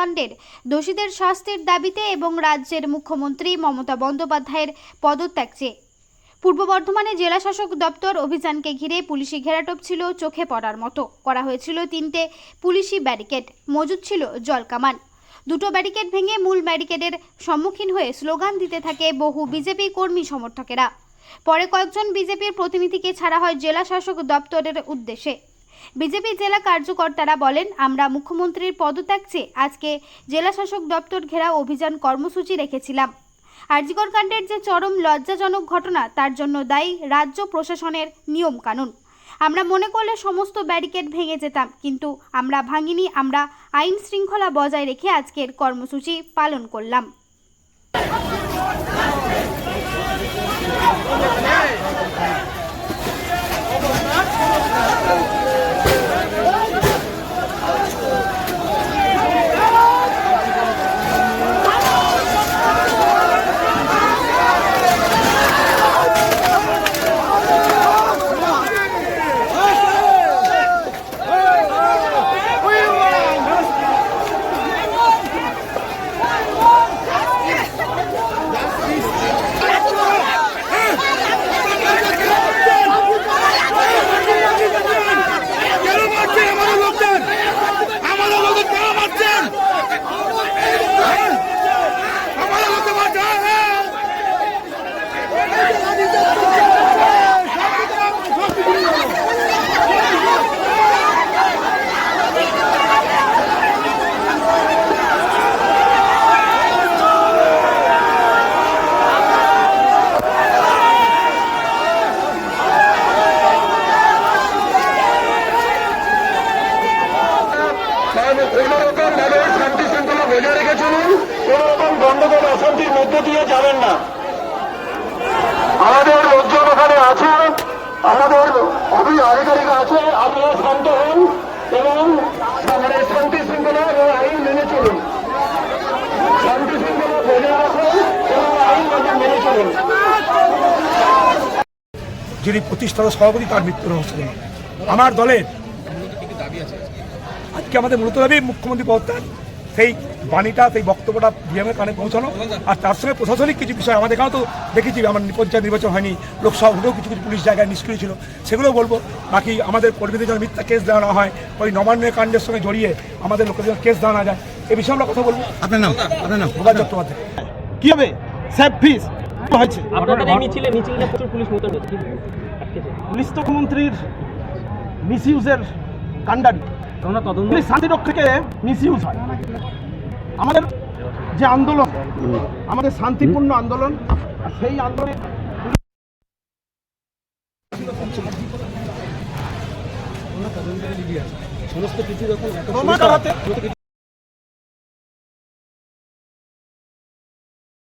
কাণ্ডের দোষীদের শাস্তির দাবিতে এবং রাজ্যের মুখ্যমন্ত্রী মমতা বন্দ্যোপাধ্যায়ের পদত্যাগ চেয়ে পূর্ব বর্ধমানে জেলা শাসক দপ্তর অভিযানকে ঘিরে পুলিশি ঘেরাটোপ ছিল, চোখে পড়ার মতো। করা হয়েছিল তিনটে পুলিশি ব্যারিকেড। মজুদ ছিল জলকামান। দুটো ব্যারিকেড ভেঙে মূল ব্যারিকেডের সম্মুখীন হয়ে স্লোগান দিতে থাকে বহু বিজেপি কর্মী সমর্থকেরা। পরে কয়েকজন বিজেপির প্রতিনিধিকে ছাড়া হয় জেলা শাসক দপ্তরের উদ্দেশ্যে। বিজেপি জেলা কার্যকর্তারা বলেন, আমরা মুখ্যমন্ত্রীর পদত্যাগ চেয়ে আজকে জেলা শাসক দপ্তর ঘেরা অভিযান কর্মসূচি রেখেছিলাম। আরজিকর কাণ্ডের যে চরম লজ্জাজনক ঘটনা, তার জন্য দায়ী রাজ্য প্রশাসনের নিয়ম কানুন আমরা মনে করলে সমস্ত ব্যারিকেড ভেঙে যেতাম, কিন্তু আমরা ভাঙিনি, আমরা আইন শৃঙ্খলা বজায় রেখে আজকের কর্মসূচি পালন করলাম কেন মারছেন আমাদের লোকদের আমাদের লোকদের কেন মারছেন আমাদের লোকদের মারছেন কোনো রকম ভাবে শান্তি শৃঙ্খলা বজায় কোনো রকম গন্ডগোল, অশান্তির মধ্য দিয়ে যাবেন না। আমাদের লোকজন ওখানে আছে আমাদের অভি আধিকারিক আছে আপনারা শান্ত হন এবং শান্তি শৃঙ্খলা এবং আইন মেনে চলুন। শান্তি শৃঙ্খলা বজায় রাখুন এবং আইন মেনে চলুন। যিনি প্রতিষ্ঠাতা সভাপতি, তার মৃত্যু রহস্য আমার দলের আজকে আমাদের মূলত দাবি মুখ্যমন্ত্রী পদত্যাগ। সেই বাণীটা সেই বক্তব্যটা ডিএমের কানে পৌঁছানো। আর তার সঙ্গে প্রশাসনিক কিছু বিষয় আমাদের এখানেও তো দেখেছি আমার পঞ্চায়েত নির্বাচন হয়নি লোকসভা ভোটেও কিছু কিছু পুলিশ জায়গায় নিষ্ক্রিয় ছিল। সেগুলোও বলব। বাকি আমাদের কর্মীদের যেন মিথ্যা কেস দেওয়া না হয় ওই নবান্নের কাণ্ডের সঙ্গে জড়িয়ে আমাদের লোকের যেন কেস দেওয়া না যায়। এ বিষয়ে আমরা কথা বলব। আপনার নাম? আপনার নাম? ভোগাল চট্টোপাধ্যায়। কি হবে? স্যাপ ফিস হয়েছে? পুলিশ তো মন্ত্রীর মিস ইউজের কাণ্ডারি। তোমরা তদন্ত শান্তিরক্ষীকে মিস ইউজ হয়। আমাদের যে আন্দোলন আমাদের শান্তিপূর্ণ আন্দোলন সেই আন্দোলনে সমস্ত কিছু যখন